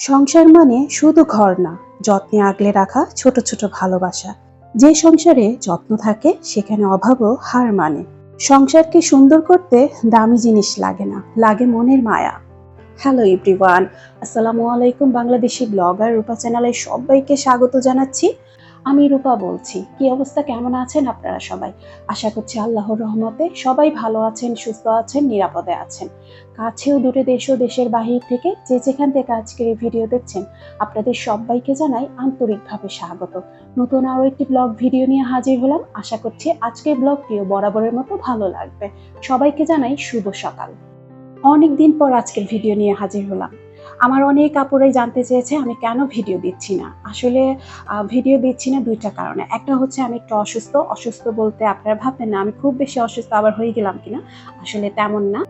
সংসার মানে শুধু ঘর না, যত্নে আগলে রাখা ছোট ছোট ভালোবাসা। যে সংসারে যত্ন থাকে, সেখানে অভাবও হার মানে। সংসারকে সুন্দর করতে দামি জিনিস লাগে না, লাগে মনের মায়া। হ্যালো এভরিওয়ান আসসালামু আলাইকুম বাংলাদেশি ব্লগার রূপা চ্যানেলে সবাইকে স্বাগত জানাচ্ছি। আমি রূপা বলছি। কি অবস্থা? কেমন আছেন আপনারা সবাই? আশা করছি আল্লাহর রহমতে সবাই ভালো আছেন, সুস্থ আছেন, নিরাপদে আছেন। কাছেও দূরে দেশ ও দেশের বাহির থেকে যে যেখান থেকে আজকের এই ভিডিও দেখছেন, আপনাদের সবাইকে জানাই আন্তরিকভাবে স্বাগত। নতুন আরও একটি ব্লগ ভিডিও নিয়ে হাজির হলাম। আশা করছি আজকের ব্লগটিও বরাবরের মতো ভালো লাগবে। সবাইকে জানাই শুভ সকাল। অনেক দিন পর আজকের ভিডিও নিয়ে হাজির হলাম। আমার অনেক আপুরাই জানতে চেয়েছে, আমি কেন ভিডিও দিচ্ছি না? আসলে ভিডিও দিচ্ছি না দুইটা কারণে। একটা হচ্ছে আমি একটু অসুস্থ অসুস্থ বলতে আপনারা ভাববেন না, আমি খুব বেশি অসুস্থ আবার হয়ে গেলাম কিনা? আসলে তেমন না।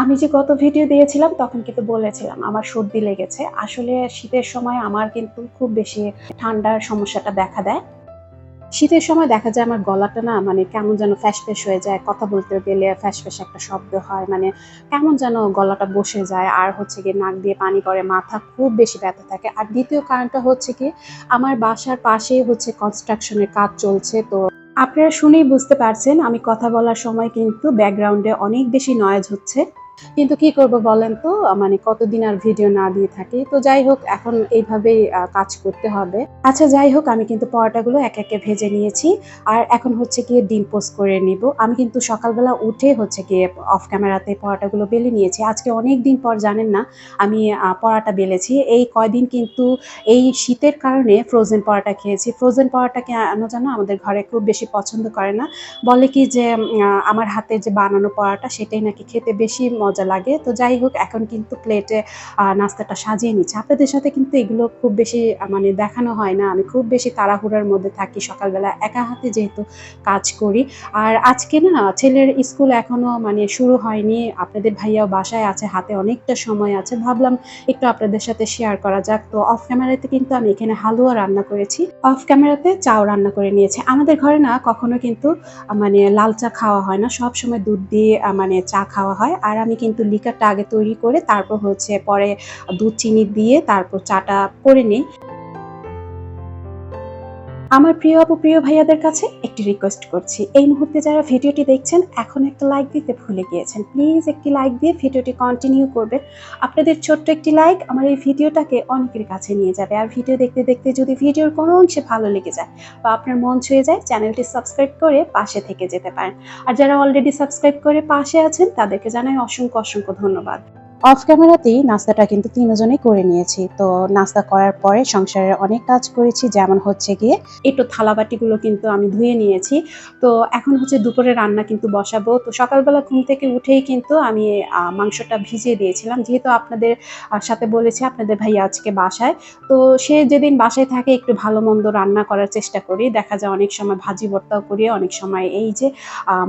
আমি যে গত ভিডিও দিয়েছিলাম, তখন কিন্তু বলেছিলাম, আমার সর্দি লেগেছে। আসলে শীতের সময় আমার কিন্তু খুব বেশি ঠান্ডার সমস্যাটা দেখা দেয়। শীতের সময় দেখা যায় আমার গলাটা না মানে কেমন যেন ফ্যাস হয়ে যায়, কথা বলতে গেলে ফ্যাস একটা শব্দ হয় মানে কেমন যেন গলাটা বসে যায়। আর হচ্ছে গিয়ে নাক দিয়ে পানি পড়ে, মাথা খুব বেশি ব্যথা থাকে। আর দ্বিতীয় কারণটা হচ্ছে কি, আমার বাসার পাশেই হচ্ছে কনস্ট্রাকশনের কাজ চলছে। তো আপনারা শুনেই বুঝতে পারছেন, আমি কথা বলার সময় কিন্তু ব্যাকগ্রাউন্ডে অনেক বেশি নয়েজ হচ্ছে। কিন্তু কি করব বলেন তো? মানে কতদিন আর ভিডিও না দিয়ে থাকি। তো যাই হোক, এখন এইভাবেই কাজ করতে হবে। আচ্ছা যাই হোক, আমি কিন্তু পরোটাগুলো এক একে ভেজে নিয়েছি। আর এখন হচ্ছে গিয়ে ডিম পোস্ট করে নিব। আমি কিন্তু সকালবেলা উঠে হচ্ছে গিয়ে অফ ক্যামেরাতে পরোটাগুলো বেলে নিয়েছি। আজকে অনেক দিন পর, জানেন না, আমি পরোটা বেলেছি। এই কয়দিন কিন্তু এই শীতের কারণে ফ্রোজেন পরোটা খেয়েছি। ফ্রোজেন পরোটা কেন জানো? আমাদের ঘরে খুব বেশি পছন্দ করে না। বলে কি যে আমার হাতে যে বানানো পরোটা, সেটাই নাকি খেতে বেশি মজা লাগে। তো যাই হোক, এখন কিন্তু প্লেটে নাস্তাটা সাজিয়ে নিচ্ছি। আপনাদের সাথে কিন্তু এগুলো খুব বেশি মানে দেখানো হয় না। আমি খুব বেশি তাড়াহুড়ার মধ্যে থাকি। সকালবেলা একা হাতে যেহেতু কাজ করি। আর আজকে না, ছেলের স্কুল এখনও মানে শুরু হয়নি। আপনাদের ভাইয়াও বাসায় আছে, হাতে অনেকটা সময় আছে। ভাবলাম একটু আপনাদের সাথে শেয়ার করা যাক। তো অফ ক্যামেরাতে কিন্তু আমি এখানে হালুয়া রান্না করেছি। অফ ক্যামেরাতে চাও রান্না করে নিয়েছি। আমাদের ঘরে না, কখনো কিন্তু মানে লাল চা খাওয়া হয় না। সব সময় দুধ দিয়ে মানে চা খাওয়া হয়। আর আমি কিন্তু লিকারটা আগে তৈরি করে তারপর হচ্ছে পরে দুধ চিনি দিয়ে তারপর চাটা করে নিই। আমার প্রিয় আপু, প্রিয় ভাইয়াদের কাছে একটি রিকোয়েস্ট করছি। এই মুহূর্তে যারা ভিডিওটি দেখছেন, এখন একটা লাইক দিতে ভুলে গিয়েছেন। প্লিজ একটি লাইক দিয়ে ভিডিওটি কন্টিনিউ করবেন। আপনাদের ছোট্ট একটি লাইক আমার এই ভিডিওটাকে অনেকের কাছে নিয়ে যাবে। আর ভিডিও দেখতে দেখতে যদি ভিডিওর কোনো অংশে ভালো লেগে যায় বা আপনার মন ছুঁয়ে যায়, চ্যানেলটি সাবস্ক্রাইব করে পাশে থেকে যেতে পারেন। আর যারা অলরেডি সাবস্ক্রাইব করে পাশে আছেন, তাদেরকে জানাই অসংখ্য অসংখ্য ধন্যবাদ। অফ ক্যামেরাতেই নাস্তাটা কিন্তু তিনজনেই করে নিয়েছি। তো নাস্তা করার পরে সংসারের অনেক কাজ করেছি, যেমন হচ্ছে গিয়ে একটু থালাবাটিগুলো কিন্তু আমি ধুয়ে নিয়েছি। তো এখন হচ্ছে দুপুরে রান্না কিন্তু বসাবো। তো সকালবেলা ঘুম থেকে উঠেই কিন্তু আমি মাংসটা ভিজিয়ে দিয়েছিলাম। যেহেতু আপনাদের সাথে বলেছি আপনাদের ভাই আজকে বাসায়। তো সে যেদিন বাসায় থাকে একটু ভালো মন্দ রান্না করার চেষ্টা করি। দেখা যায় অনেক সময় ভাজি ভর্তাও করি, অনেক সময় এই যে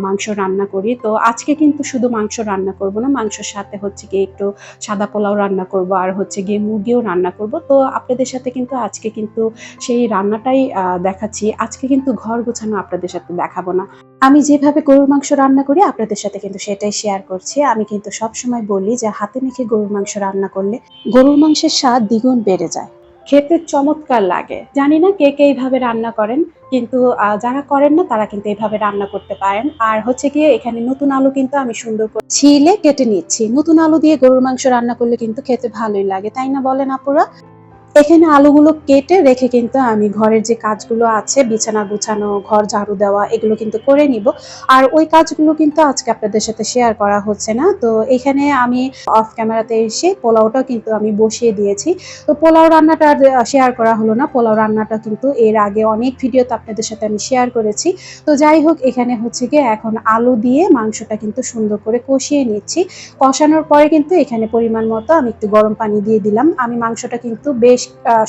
মাংস রান্না করি। তো আজকে কিন্তু শুধু মাংস রান্না করব না, মাংসের সাথে হচ্ছে গিয়ে একটু সাদা পোলাও রান্না করব আর হচ্ছে গিয়ে মুরগিও রান্না করব। তো আপনাদের সাথে কিন্তু আজকে কিন্তু সেই রান্নাটাই দেখাচ্ছি। আজকে কিন্তু ঘর গোছানো আপনাদের সাথে দেখাবো না। আমি যেভাবে গরুর মাংস রান্না করি, আপনাদের সাথে কিন্তু সেটাই শেয়ার করছি। আমি কিন্তু সবসময় বলি যে হাতে মেখে গরুর মাংস রান্না করলে গরুর মাংসের স্বাদ দ্বিগুণ বেড়ে যায়। খেতে চমৎকার লাগে। জানি না কে কে এইভাবে রান্না করেন, কিন্তু যারা করেন না তারা কিন্তু এইভাবে রান্না করতে পারেন। আর হচ্ছে গিয়ে এখানে নতুন আলু কিন্তু আমি সুন্দর করে ছিলে কেটে নিচ্ছি। নতুন আলু দিয়ে গরুর মাংস রান্না করলে কিন্তু খেতে ভালোই লাগে, তাই না বলেন আপুরা? এখানে আলুগুলো কেটে রেখে কিন্তু আমি ঘরের যে কাজগুলো আছে, বিছানা গুছানো, ঘর ঝাড়ু দেওয়া, এগুলো কিন্তু করে নিব। আর ওই কাজগুলো কিন্তু আজকে আপনাদের সাথে শেয়ার করা হচ্ছে না। তো এখানে আমি অফ ক্যামেরাতে এসে পোলাওটা কিন্তু আমি বসিয়ে দিয়েছি। তো পোলাও রান্নাটা শেয়ার করা হলো না। পোলাও রান্নাটা কিন্তু এর আগে অনেক ভিডিওতে আপনাদের সাথে আমি শেয়ার করেছি। তো যাই হোক, এখানে হচ্ছে গিয়ে এখন আলু দিয়ে মাংসটা কিন্তু সুন্দর করে কষিয়ে নিচ্ছি। কষানোর পরে কিন্তু এখানে পরিমাণ মতো আমি একটু গরম পানি দিয়ে দিলাম। আমি মাংসটা কিন্তু বেশ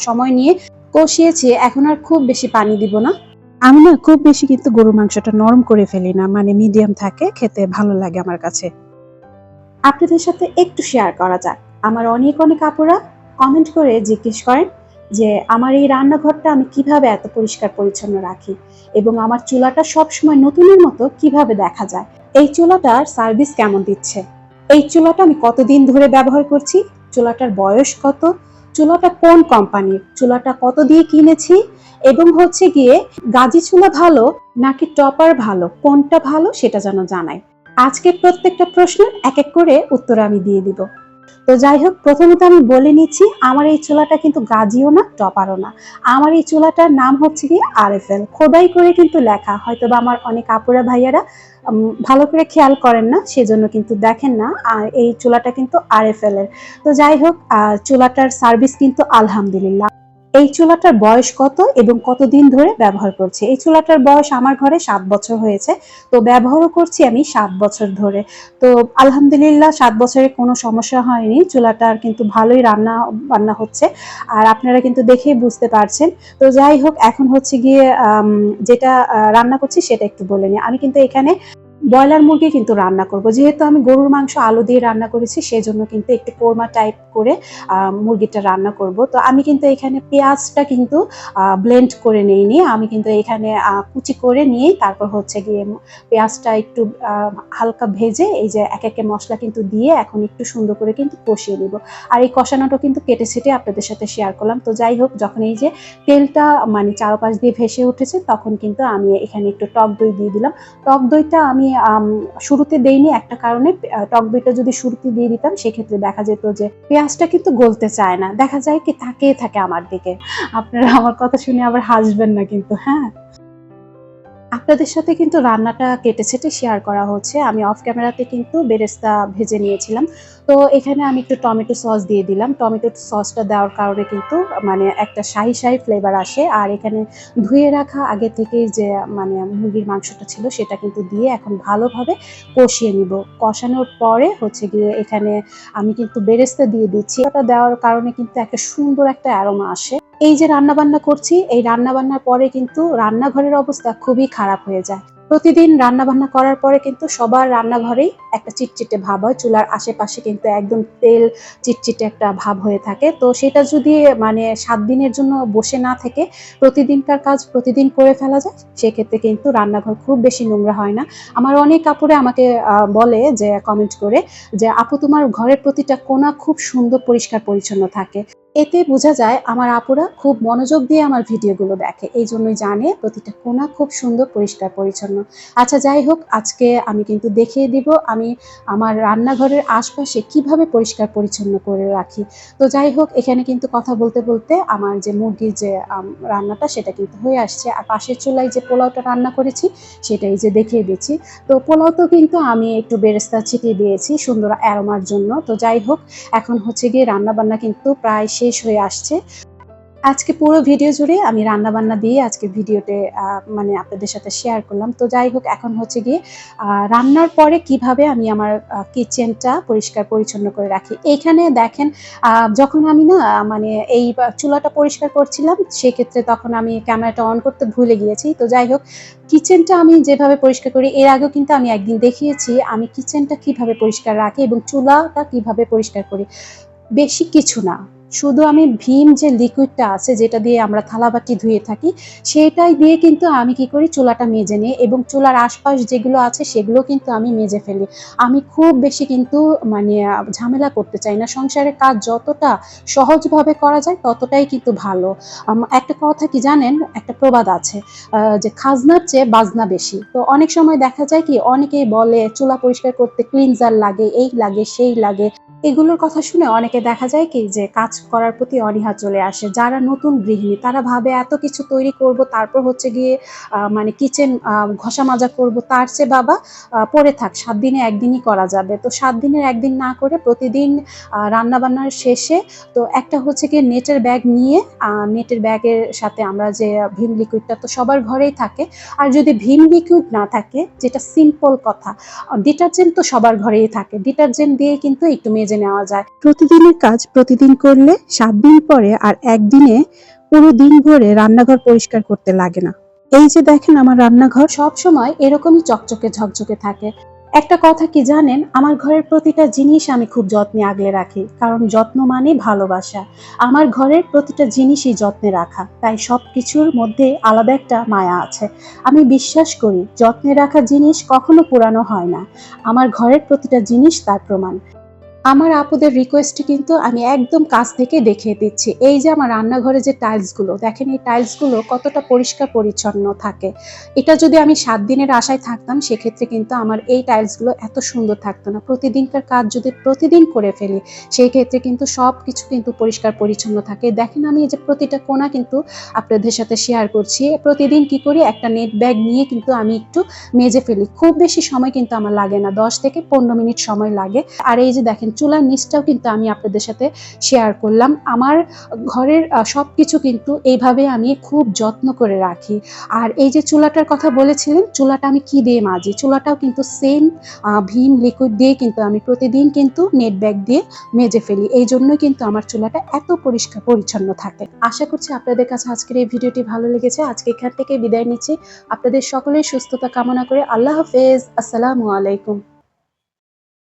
সময় নিয়ে কষিয়েছি, এখন আর খুব বেশি পানি দিব না। আমি না খুব বেশি কিন্তু গরুর মাংসটা নরম করে ফেলি না মানে মিডিয়াম থাকে, খেতে ভালো লাগে আমার কাছে। আপনাদের সাথে একটু শেয়ার করা যাক। আমার অনেক অনেক আপুরা কমেন্ট করে জিজ্ঞেস করেন যে, আমার এই রান্নাঘরটা আমি কীভাবে এত পরিষ্কার পরিচ্ছন্ন রাখি? এবং আমার চুলাটা সবসময় নতুনের মতো কীভাবে দেখা যায়? এই চুলাটার সার্ভিস কেমন দিচ্ছে? এই চুলাটা আমি কতদিন ধরে ব্যবহার করছি? চুলাটার বয়স কত? চুলাটা কোন কোম্পানির? চুলাটা কত দিয়ে কিনেছি? এবং হচ্ছে গিয়ে গাজি চুলা ভালো নাকি টপার ভালো? কোনটা ভালো সেটা যেন জানাই। আজকে প্রত্যেকটা প্রশ্নের এক এক করে উত্তর আমি দিয়ে দিব। তো যাই হোক, প্রথমত আমি বলে নিচ্ছি, আমার এই চুলাটা কিন্তু গাজিও না, টপারও না। আমার এই চুলাটার নাম হচ্ছে কি আরএফএল। খোদাই করে কিন্তু লেখা হয়তো বা আমার অনেক আপুরা ভাইয়ারা ভালো করে খেয়াল করেন না, সেজন্য কিন্তু দেখেন না, আর এই চুলাটা কিন্তু আরএফএল এর। তো যাই হোক চুলাটার সার্ভিস কিন্তু আলহামদুলিল্লাহ। এই চুলাটার বয়স কত এবং কতদিন ধরে ব্যবহার করছি? এই চুলাটার বয়স আমার ঘরে সাত বছর হয়েছে, তো ব্যবহারও করছি আমি সাত বছর ধরে। তো আলহামদুলিল্লাহ সাত বছরে কোনো সমস্যা হয়নি চুলাটার কিন্তু ভালোই রান্না, বান্না হচ্ছে। আর আপনারা কিন্তু দেখেই বুঝতে পারছেন। তো যাই হোক, এখন হচ্ছে গিয়ে যেটা রান্না করছি সেটা একটু বলে নিই। আমি কিন্তু এখানে ব্রয়লার মুরগি কিন্তু রান্না করব। যেহেতু আমি গরুর মাংস আলু দিয়ে রান্না করেছি সেজন্য কিন্তু একটু কোরমা টাইপ করে মুরগিটা রান্না করব। তো আমি কিন্তু এখানে পেঁয়াজটা কিন্তু ব্লেন্ড করে নিইনি। আমি কিন্তু এখানে কুচি করে নিয়ে তারপর হচ্ছে গিয়ে পেঁয়াজটা একটু হালকা ভেজে এই যে এক একে মশলা কিন্তু দিয়ে এখন একটু সুন্দর করে কিন্তু কষিয়ে নিব। আর এই কষানোটা কিন্তু কেটে ছেটে আপনাদের সাথে শেয়ার করলাম। তো যাই হোক যখন এই যে তেলটা মানে চারপাশ দিয়ে ভেসে উঠেছে তখন কিন্তু আমি এখানে একটু টক দই দিয়ে দিলাম। টক দইটা আম, শুরুতে দেইনি, একটা কারণে টক দইটা যদি শুরুতে দিয়ে দিতাম, সেক্ষেত্রে দেখা যেত যে পেঁয়াজটা কিন্তু গলতে চায় না। দেখা যায় কি তাকিয়ে থাকে আমার দিকে। আপনারা আমার কথা শুনে আবার হাসবেন না কিন্তু হ্যাঁ? আপনাদের সাথে কিন্তু রান্নাটা কেটে ছেটে শেয়ার করা হচ্ছে। আমি অফ ক্যামেরাতে কিন্তু বেরেস্তা ভেজে নিয়েছিলাম। তো এখানে আমি একটু টমেটো সস দিয়ে দিলাম। টমেটো সসটা দেওয়ার কারণে কিন্তু মানে একটা শাহি শাহি ফ্লেভার আসে। আর এখানে ধুয়ে রাখা আগে থেকে যে মানে মুরগির মাংসটা ছিল, সেটা কিন্তু দিয়ে এখন ভালোভাবে কষিয়ে নিব। কষানোর পরে হচ্ছে গিয়ে এখানে আমি কিন্তু বেরেস্তা দিয়ে দিচ্ছি। ওটা দেওয়ার কারণে কিন্তু একটা সুন্দর একটা অ্যারোমা আসে। এই যে রান্না বান্না করছি, এই রান্না বান্নার পরে কিন্তু রান্নাঘরের অবস্থা খুবই খারাপ হয়ে যায়। প্রতিদিন রান্না বান্না করার পরে কিন্তু সবার রান্নাঘরেই একটা চিটচিটে ভাব হয়, চুলার আশেপাশে কিন্তু একদম তেল চিটচিটে একটা ভাব হয়ে থাকে। তো সেটা যদি মানে সাত দিনের জন্য বসে না থেকে প্রতিদিনকার কাজ প্রতিদিন করে ফেলা যায়, সেক্ষেত্রে কিন্তু রান্নাঘর খুব বেশি নোংরা হয় না। আমার অনেক কাপড়ে আমাকে বলে যে কমেন্ট করে যে, আপু, তোমার ঘরের প্রতিটা কোণা খুব সুন্দর, পরিষ্কার, পরিচ্ছন্ন থাকে। এতে বোঝা যায় আমার আপুরা খুব মনোযোগ দিয়ে আমার ভিডিওগুলো দেখে। এই জন্যই জানে প্রতিটা কোনা খুব সুন্দর, পরিষ্কার, পরিচ্ছন্ন। আচ্ছা যাই হোক, আজকে আমি কিন্তু দেখিয়ে দিব আমি আমার রান্নাঘরের আশপাশে কীভাবে পরিষ্কার, পরিচ্ছন্ন করে রাখি। তো যাই হোক, এখানে কিন্তু কথা বলতে বলতে আমার যে মুরগির যে রান্নাটা সেটা কিন্তু হয়ে আসছে। আর পাশের চুলায় যে পোলাওটা রান্না করেছি সেটাই যে দেখিয়ে দিচ্ছি। তো পোলাও তো কিন্তু আমি একটু বেরেস্তা ছিটিয়ে দিয়েছি সুন্দর অ্যারোমার জন্য। তো যাই হোক, এখন হচ্ছে গিয়ে রান্না বান্না কিন্তু প্রায় শেষ হয়ে আসছে। আজকে পুরো ভিডিও জুড়ে আমি রান্না বান্না দিয়ে আজকে ভিডিওতে মানে আপনাদের সাথে শেয়ার করলাম। তো যাই হোক, এখন হচ্ছে গিয়ে রান্নার পরে কীভাবে আমি আমার কিচেনটা পরিষ্কার পরিচ্ছন্ন করে রাখি। এইখানে দেখেন যখন আমি না মানে এই চুলাটা পরিষ্কার করছিলাম, সেক্ষেত্রে তখন আমি ক্যামেরাটা অন করতে ভুলে গিয়েছি। তো যাই হোক কিচেনটা আমি যেভাবে পরিষ্কার করি, এর আগেও কিন্তু আমি একদিন দেখিয়েছি, আমি কিচেনটা কীভাবে পরিষ্কার রাখি এবং চুলাটা কীভাবে পরিষ্কার করি। বেশি কিছু না। শুধু আমি ভীম যে লিকুইডটা আছে যেটা দিয়ে আমরা থালাবাটি ধুয়ে থাকি, সেটাই দিয়ে কিন্তু আমি কি করি, চুলাটা মেজে নিই এবং চুলার আশপাশ যেগুলো আছে সেগুলো কিন্তু আমি মেজে ফেলি। আমি খুব বেশি কিন্তু মানে ঝামেলা করতে চাই না। সংসারের কাজ যতটা সহজভাবে করা যায় ততটাই কিন্তু ভালো। একটা কথা কি জানেন? একটা প্রবাদ আছে যে খাজনার চেয়ে বাজনা বেশি। তো অনেক সময় দেখা যায় কি, অনেকেই বলে চুলা পরিষ্কার করতে ক্লিনজার লাগে, এই লাগে, সেই লাগে। এগুলোর কথা শুনে অনেকে দেখা যায় কি যে কাজ করার প্রতি অনীহা চলে আসে। যারা নতুন গৃহিণী, তারা ভাবে এত কিছু তৈরি করব, তারপর হচ্ছে গিয়ে মানে কিচেন ঘষা মাজা করব, তার চেয়ে বাবা পড়ে থাক, সাত দিনে একদিনই করা যাবে। তো সাত দিনের একদিন না করে প্রতিদিন রান্নাবান্নার শেষে, তো একটা হচ্ছে গিয়ে নেটের ব্যাগ নিয়ে নেটের ব্যাগের সাথে আমরা যে ভীম লিকুইডটা তো সবার ঘরেই থাকে। আর যদি ভীম লিকুইড না থাকে, যেটা সিম্পল কথা, ডিটারজেন্ট তো সবার ঘরেই থাকে। ডিটারজেন্ট দিয়ে কিন্তু একটু মেজে নেওয়া যায়। প্রতিদিনের কাজ প্রতিদিন করলে সাত দিন পরে আর একদিনে পুরো দিন ভরে রান্নাঘর পরিষ্কার করতে লাগে না। এই যে দেখেন আমার রান্নাঘর সব সময় এরকমই চকচকে ঝকঝকে থাকে। একটা কথা কি জানেন? আমার ঘরের প্রতিটা জিনিস আমি খুব যত্নে আগলে রাখি, কারণ যত্ন মানে ভালোবাসা। আমার ঘরের প্রতিটা জিনিসই যত্নে রাখা, তাই সব কিছুর মধ্যে আলাদা একটা মায়া আছে। আমি বিশ্বাস করি, যত্নে রাখা জিনিস কখনো পুরানো হয় না। আমার ঘরের প্রতিটা জিনিস তার প্রমাণ। আমার আপুদের রিকোয়েস্টে কিন্তু আমি একদম কাছ থেকে দেখিয়ে দিচ্ছি। এই যে আমার রান্নাঘরে যে টাইলসগুলো দেখেন এই টাইলসগুলো কতটা পরিষ্কার পরিচ্ছন্ন থাকে। এটা যদি আমি সাত দিনের আশায় থাকতাম, সেক্ষেত্রে কিন্তু আমার এই টাইলসগুলো এত সুন্দর থাকতো না। প্রতিদিনকার কাজ যদি প্রতিদিন করে ফেলি, সেই ক্ষেত্রে কিন্তু সব কিছু কিন্তু পরিষ্কার পরিচ্ছন্ন থাকে। দেখেন আমি এই যে প্রতিটা কোণা কিন্তু আপনাদের সাথে শেয়ার করছি। প্রতিদিন কি করি? একটা নেট ব্যাগ নিয়ে কিন্তু আমি একটু মেজে ফেলি। খুব বেশি সময় কিন্তু আমার লাগে না। দশ থেকে পনেরো মিনিট সময় লাগে। আর এই যে দেখেন চুলার নিচটাও কিন্তু আমি আপনাদের সাথে শেয়ার করলাম। আমার ঘরের সব কিছু কিন্তু এইভাবে আমি খুব যত্ন করে রাখি। আর এই যে চুলাটার কথা বলেছিলেন, চুলাটা আমি কি দিয়ে মাজি? চুলাটাও কিন্তু সেম ভীম লিকুইড দিয়ে কিন্তু আমি প্রতিদিন কিন্তু নেট ব্যাগ দিয়ে মেজে ফেলি। এই জন্যই কিন্তু আমার চুলাটা এত পরিষ্কার পরিচ্ছন্ন থাকে। আশা করছি আপনাদের কাছে আজকের এই ভিডিওটি ভালো লেগেছে। আজকে এখান থেকে বিদায় নিচ্ছি। আপনাদের সকলের সুস্থতা কামনা করে আল্লাহ হাফেজ। আসসালামু আলাইকুম।